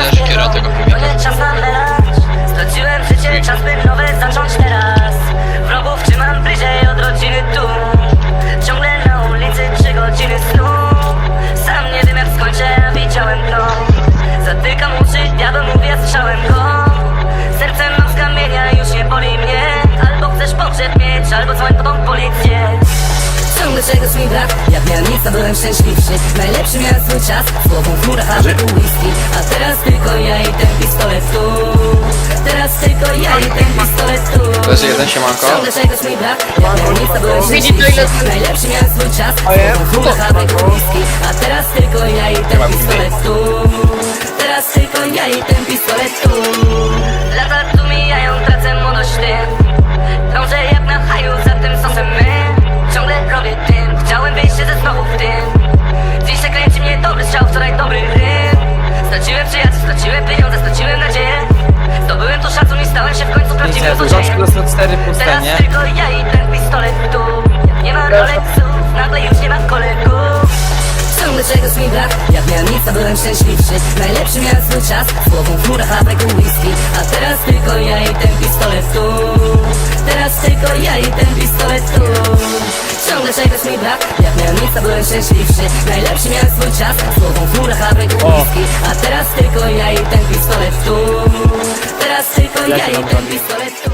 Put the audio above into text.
miała tego To prywatnego. nie czas na melanż Straciłem życie, czas by nowe zacząć teraz. Wrogów trzymam bliżej od rodziny tu. Ciągle na ulicy trzy godziny snu. Sam nie wiem jak skończę, a widziałem to. Zatykam uszy, diabeł mówię, strzałem go. Sercem mam z kamienia, już nie boli mnie. Albo chcesz pogrzeb mieć, albo dzwoń po tą policję. Ciągle czegoś mi brak Jak miałem nic, to byłem szczęśliwszy. Najlepszy miałem swój czas Słową w chmurach, a tu whisky teraz tylko ja i ten pistolet tu. Teraz tylko ja i ten pistolet tu. To jest jeden, siemanko. Ciągle czegoś mi brak Jak nic, to byłem Widzi to, ile- szczęśliwszy Najlepszy miałem swój czas. A teraz tylko ja i ten pistolet tu. Teraz tylko ja i ten pistolet tu pieniądze, straciłem nadzieję Zdobyłem tu szacun i stałem się w końcu prawdziwym złodziejem. Puste, Teraz nie? tylko ja i ten pistolet tu. Nie ma kolegów, nagle już nie ma kolegów. Ciągle czegoś mi brak. Jak miałem nic, to byłem szczęśliwszy. Najlepszy miałem swój czas. Słową w chmurach, a breku whisky. A teraz tylko ja i ten pistolet tu. Teraz tylko ja i ten pistolet tu Ciągle czegoś mi brak. Jak miałem nic, to byłem szczęśliwszy. Najlepszy miałem swój czas. Słową w chmurach, a whisky A teraz tylko ja i ten pistolet tu. Teraz tylko ja i ten pistolet tu